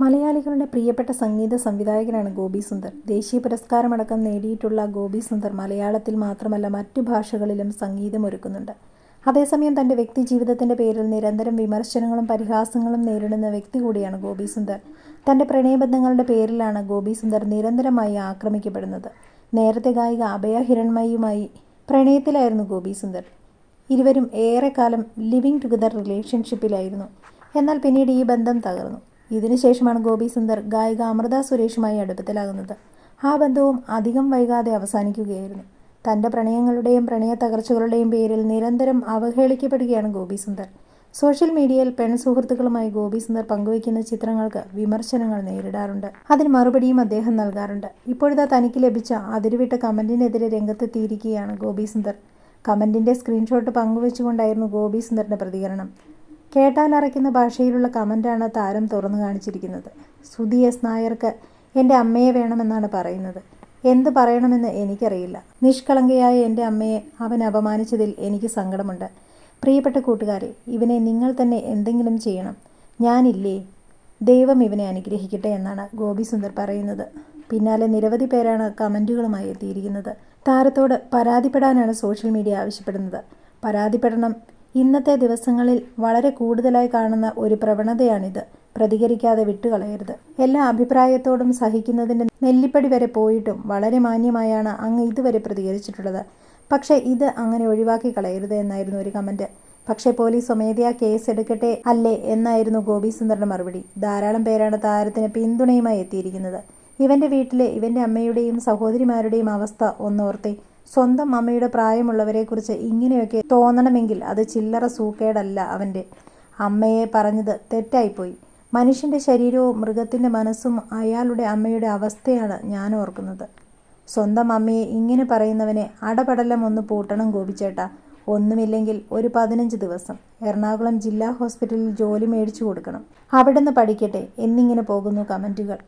മലയാളികളുടെ പ്രിയപ്പെട്ട സംഗീത സംവിധായകനാണ് ഗോപി സുന്ദർ. ദേശീയ പുരസ്കാരമടക്കം നേടിയിട്ടുള്ള ഗോപി സുന്ദർ മലയാളത്തിൽ മാത്രമല്ല മറ്റു ഭാഷകളിലും സംഗീതമൊരുക്കുന്നുണ്ട് അതേസമയം തന്റെ വ്യക്തിജീവിതത്തിന്റെ പേരിൽ നിരന്തരം വിമർശനങ്ങളും പരിഹാസങ്ങളും നേരിടുന്ന വ്യക്തി കൂടിയാണ് ഗോപി സുന്ദർ. തന്റെ പ്രണയബന്ധങ്ങളുടെ പേരിലാണ് ഗോപി സുന്ദർ നിരന്തരമായി ആക്രമിക്കപ്പെടുന്നത്. നേരത്തെ ഗായിക അഭയ ഹിരൺമയുമായി പ്രണയത്തിലായിരുന്നു ഗോപി സുന്ദർ. ഇരുവരും ഏറെക്കാലം ലിവിംഗ് ടുഗദർ റിലേഷൻഷിപ്പിലായിരുന്നു. എന്നാൽ പിന്നീട് ഈ ബന്ധം തകർന്നു. ഇതിനുശേഷമാണ് ഗോപി സുന്ദർ ഗായിക അമൃത സുരേഷുമായി അടുപ്പത്തിലാകുന്നത്. ആ ബന്ധവും അധികം വൈകാതെ അവസാനിക്കുകയായിരുന്നു. തന്റെ പ്രണയങ്ങളുടെയും പ്രണയ തകർച്ചകളുടെയും പേരിൽ നിരന്തരം അവഹേളിക്കപ്പെടുകയാണ് ഗോപി സുന്ദർ. സോഷ്യൽ മീഡിയയിൽ പെൺ സുഹൃത്തുക്കളുമായി ഗോപി സുന്ദർ പങ്കുവയ്ക്കുന്ന ചിത്രങ്ങൾക്ക് വിമർശനങ്ങൾ നേരിടാറുണ്ട്. അതിന് മറുപടിയും അദ്ദേഹം നൽകാറുണ്ട്. ഇപ്പോഴത്തെ തനിക്ക് ലഭിച്ച അതിരുവിട്ട കമന്റിനെതിരെ രംഗത്തെത്തിയിരിക്കുകയാണ് ഗോപി സുന്ദർ. കമന്റിന്റെ സ്ക്രീൻഷോട്ട് പങ്കുവച്ചുകൊണ്ടായിരുന്നു ഗോപി സുന്ദറിന്റെ പ്രതികരണം. കേട്ടാലറയ്ക്കുന്ന ഭാഷയിലുള്ള കമന്റാണ് താരം തുറന്നു കാണിച്ചിരിക്കുന്നത്. സുധി എസ് നായർക്ക് എന്റെ അമ്മയെ വേണമെന്നാണ് പറയുന്നത്. എന്ത് പറയണമെന്ന് എനിക്കറിയില്ല. നിഷ്കളങ്കയായ എന്റെ അമ്മയെ അവൻ അപമാനിച്ചതിൽ എനിക്ക് സങ്കടമുണ്ട്. പ്രിയപ്പെട്ട കൂട്ടുകാരെ ഇവനെ നിങ്ങൾ തന്നെ എന്തെങ്കിലും ചെയ്യണം. ഞാനില്ലേ. ദൈവം ഇവനെ അനുഗ്രഹിക്കട്ടെ എന്നാണ് ഗോപി സുന്ദർ പറയുന്നത്. പിന്നാലെ നിരവധി പേരാണ് കമന്റുകളുമായി എത്തിയിരിക്കുന്നത്. താരത്തോട് പരാതിപ്പെടാനാണ് സോഷ്യൽ മീഡിയ ആവശ്യപ്പെടുന്നത്. പരാതിപ്പെടണം ഇന്നത്തെ ദിവസങ്ങളിൽ വളരെ കൂടുതലായി കാണുന്ന ഒരു പ്രവണതയാണിത്. പ്രതികരിക്കാതെ വിട്ടുകളയരുത്. എല്ലാ അഭിപ്രായത്തോടും സഹിക്കുന്നതിന്റെ നെല്ലിപ്പടി വരെ പോയിട്ടും വളരെ മാന്യമായാണ് അങ്ങ് ഇതുവരെ പ്രതികരിച്ചിട്ടുള്ളത്. പക്ഷേ ഇത് അങ്ങനെ ഒഴിവാക്കി കളയരുത് എന്നായിരുന്നു ഒരു കമന്റ് പക്ഷേ പോലീസ് സ്വമേധയാ കേസ് എടുക്കട്ടെ അല്ലേ എന്നായിരുന്നു ഗോപി സുന്ദറിന്റെ മറുപടി. ധാരാളം പേരാണ് താരത്തിന് പിന്തുണയുമായി എത്തിയിരിക്കുന്നത്. ഇവന്റെ വീട്ടിലെ ഇവന്റെ അമ്മയുടെയും സഹോദരിമാരുടെയും അവസ്ഥ ഒന്നോർത്തേ. സ്വന്തം അമ്മയുടെ പ്രായമുള്ളവരെക്കുറിച്ച് ഇങ്ങനെയൊക്കെ തോന്നണമെങ്കിൽ അത് ചില്ലറ സൂക്കേടല്ല അവന്റെ അമ്മയെ പറഞ്ഞത് തെറ്റായിപ്പോയി. മനുഷ്യന്റെ ശരീരവും മൃഗത്തിന്റെ മനസ്സും അയാളുടെ അമ്മയുടെ അവസ്ഥയാണ് ഞാൻ ഓർക്കുന്നത്. സ്വന്തം അമ്മയെ ഇങ്ങനെ പറയുന്നവനെ അടപടലം ഒന്ന് പൂട്ടണം ഗോപിച്ചേട്ടാ. ഒന്നുമില്ലെങ്കിൽ ഒരു പതിനഞ്ച് ദിവസം. എറണാകുളം ജില്ലാ ഹോസ്പിറ്റലിൽ ജോലി മേടിച്ചു കൊടുക്കണം. അവിടുന്ന് പഠിക്കട്ടെ എന്നിങ്ങനെ പോകുന്നു കമന്റുകൾ